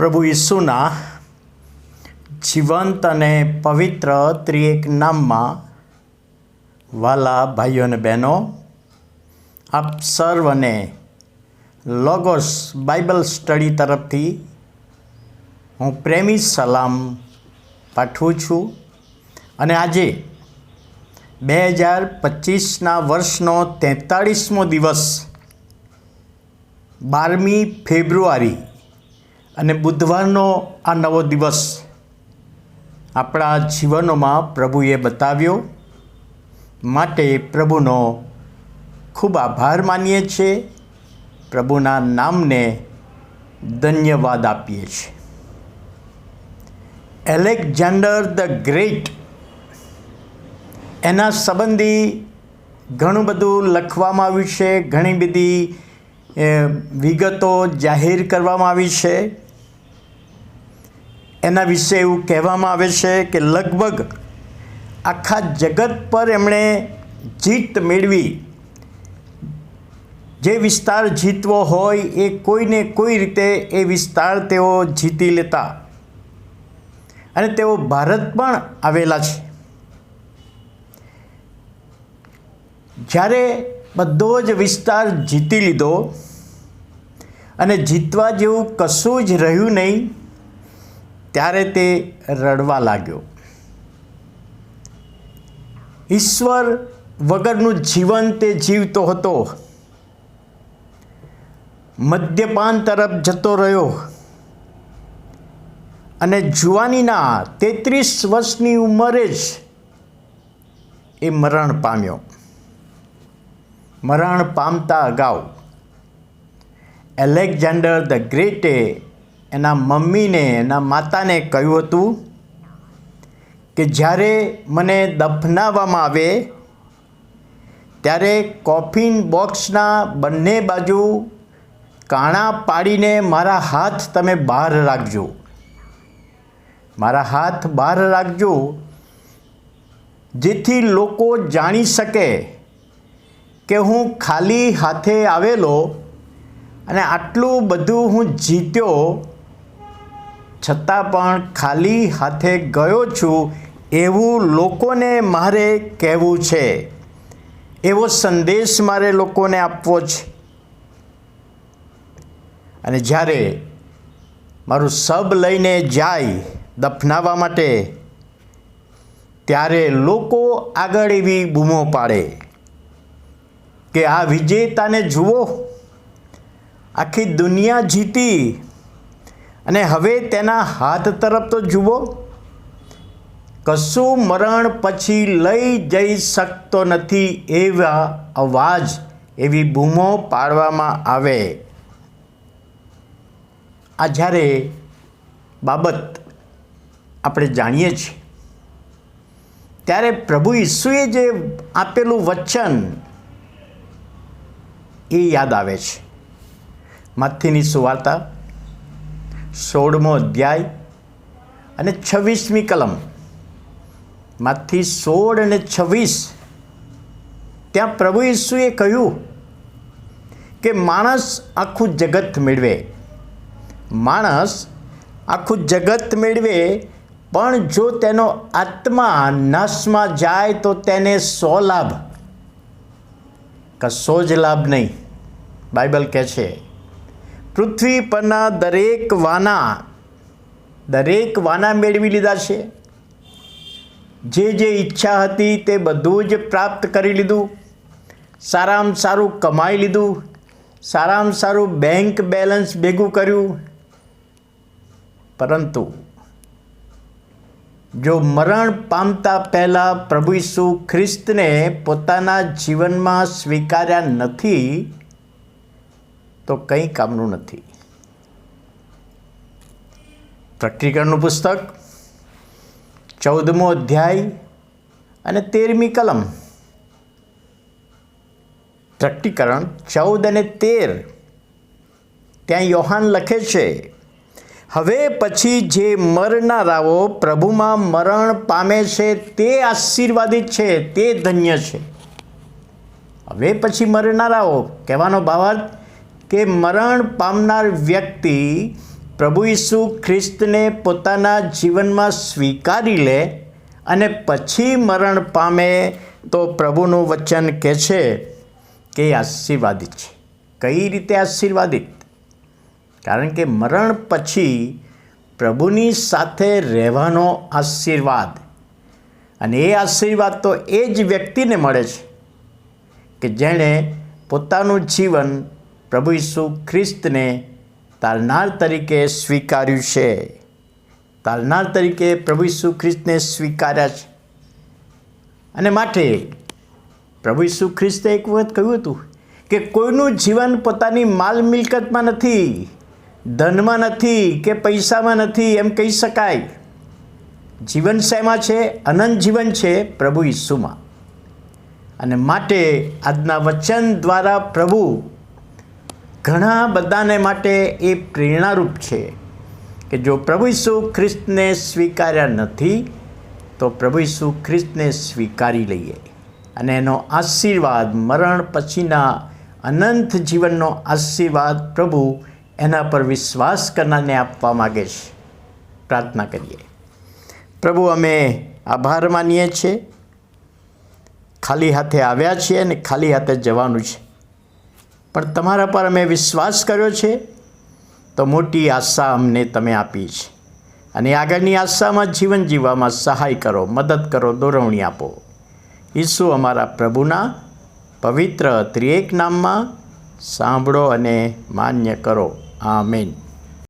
પ્રભુ ઈસુના જીવંત અને પવિત્ર ત્રિએક નામમાં વાલા ભાઈઓ અને બહેનો, આપ સર્વને લોગોસ બાઇબલ સ્ટડી તરફથી હું પ્રેમી સલામ પાઠવું છું. અને આજે બે હજાર પચીસના વર્ષનો તેતાળીસમો દિવસ બારમી ફેબ્રુઆરી અને બુધવારનો આ નવો દિવસ આપણા જીવનોમાં પ્રભુએ બતાવ્યો. માટે પ્રભુનો ખૂબ આભાર માનીએ છીએ પ્રભુના નામને ધન્યવાદ આપીએ છીએ એલેક્ઝાન્ડર ધ ગ્રેટ એના સંબંધી ઘણું બધું લખવામાં આવ્યું છે. ઘણી બધી વિગતો જાહેર કરવામાં આવી છે. એના વિશે એવું કહેવામાં આવે છે કે લગભગ આખા જગત પર એમણે જીત મેળવી. જે વિસ્તાર જીતવો હોય એ કોઈને કોઈ રીતે એ વિસ્તાર તેઓ જીતી લેતા. અને તેઓ ભારત પણ આવેલા છે. જ્યારે બધો જ વિસ્તાર જીતી લીધો અને જીતવા જેવું કશું જ રહ્યું નહીં ત્યારે તે રડવા લાગ્યો. ઈશ્વર વગરનું જીવન તે જીવતો હતો. મદ્યપાન તરફ જતો રહ્યો. અને જુવાનીના તેત્રીસ વર્ષની ઉંમરે જ એ મરણ પામ્યો. મરણ પામતા અગાઉ એલેક્ઝાન્ડર ધ ગ્રેટે એના મમ્મીને, એના માતાને કહ્યું હતું કે જ્યારે મને દફનાવવામાં આવે, ત્યારે કોફિન બોક્સના બંને બાજુ કાણા પાડીને મારા હાથ તમે બહાર રાખજો. મારા હાથ બહાર રાખજો, જેથી લોકો જાણી શકે કે હું ખાલી હાથે આવેલો અને આટલું બધું હું જીત્યો છતાં પણ ખાલી હાથે ગયો છું એવું લોકોને મારે કહેવું છે. એવો સંદેશ મારે લોકોને આપવો છે. અને જ્યારે મારું સબ લઈને જાય દફનાવવા માટે, ત્યારે લોકો આગળ એવી બૂમો પાડે કે આ વિજેતાને જુઓ, આખી દુનિયા જીતી અને હવે તેના હાથ તરફ તો જુઓ. કશું મરણ પછી લઈ જઈ શકતો નથી એવા અવાજ એવી બૂમો પાડવામાં આવે. આ જ્યારે બાબત આપણે જાણીએ છીએ, ત્યારે પ્રભુ ઈસુએ જે આપેલું વચન એ યાદ આવે છે. માથીની સુવાર્તા સોળમો અધ્યાય અને છવ્વીસમી કલમ. માંથી સોળ અને છવ્વીસ. ત્યાં પ્રભુ ઈસુએ કહ્યું કે માણસ આખું જગત મેળવે. માણસ આખું જગત મેળવે, પણ જો તેનો આત્મા નાશમાં જાય તો તેને સો લાભ. કશો જ લાભ નહીં. બાઇબલ કહે છે પૃથ્વી પરના દરેક વાના દરેક વાના મેળવી લીધા છે. જે જે ઈચ્છા હતી તે બધું જ પ્રાપ્ત કરી લીધું. સારામાં સારું કમાઈ લીધું. સારામાં સારું બેંક બેલેન્સ ભેગું કર્યું. પરંતુ જો મરણ પામતા પહેલાં પ્રભુ ઈસુ ખ્રિસ્તને પોતાના જીવનમાં સ્વીકાર્યા નથી તો કંઈ કામનું નથી. પ્રકટીકરણનું પુસ્તક, ચૌદમો અધ્યાય અને તેરમી કલમ. પ્રકટીકરણ ચૌદ અને તેર. ત્યાં યોહાન લખે છે, હવે પછી જે મરનારાઓ પ્રભુમાં મરણ પામે છે તે આશીર્વાદિત છે, તે ધન્ય છે. હવે પછી મરનારાઓ, કહેવાનો ભાવાર્થ કે મરણ પામનાર વ્યક્તિ પ્રભુ ઈસુ ખ્રિસ્તને પોતાના જીવનમાં સ્વીકારી લે અને પછી મરણ પામે તો પ્રભુનું વચન કહે છે કે આશીર્વાદિત છે. કઈ રીતે આશીર્વાદિત? કારણ કે મરણ પછી પ્રભુની સાથે રહેવાનો આશીર્વાદ અને એ આશીર્વાદ તો એ જ વ્યક્તિને મળે છે કે જેણે પોતાનું જીવન પ્રભુ ઈસુ ખ્રિસ્તને તાલનાર તરીકે સ્વીકાર્યું છે. તાલનાર તરીકે પ્રભુ ઈસુ ખ્રિસ્તને સ્વીકાર્યા છે. અને માટે પ્રભુ ઈસુ ખ્રિસ્તે એક વખત કહ્યું હતું કે કોઈનું જીવન પોતાની માલ મિલકતમાં નથી, ધનમાં નથી કે પૈસામાં નથી એમ કહી શકાય. જીવન શેમાં છે? અનંત જીવન છે પ્રભુ ઈસુમાં. અને માટે આજના વચન દ્વારા પ્રભુ ઘણા બધાને માટે એ પ્રેરણારૂપ છે કે જો પ્રભુ ઈસુ ખ્રિસ્તને સ્વીકાર્યા નથી, તો પ્રભુ ઈસુ ખ્રિસ્તને સ્વીકારી લઈએ. અને એનો આશીર્વાદ, મરણ પછીના અનંત જીવનનો આશીર્વાદ પ્રભુ એના પર વિશ્વાસ કરનારને આપવા માગે છે. પ્રાર્થના કરીએ. પ્રભુ, અમે આભાર માનીએ છીએ. ખાલી હાથે આવ્યા છીએ અને ખાલી હાથે જવાનું છે. પણ તમારા પર અમે વિશ્વાસ કર્યો છે, તો મોટી આશા અમને તમે આપી છે. અને આગળની આશામાં જીવન જીવવામાં સહાય કરો, મદદ કરો, દોરવણી આપો. ઈસુ અમારા પ્રભુના પવિત્ર ત્રિએક નામમાં સાંભળો અને માન્ય કરો. આમેન.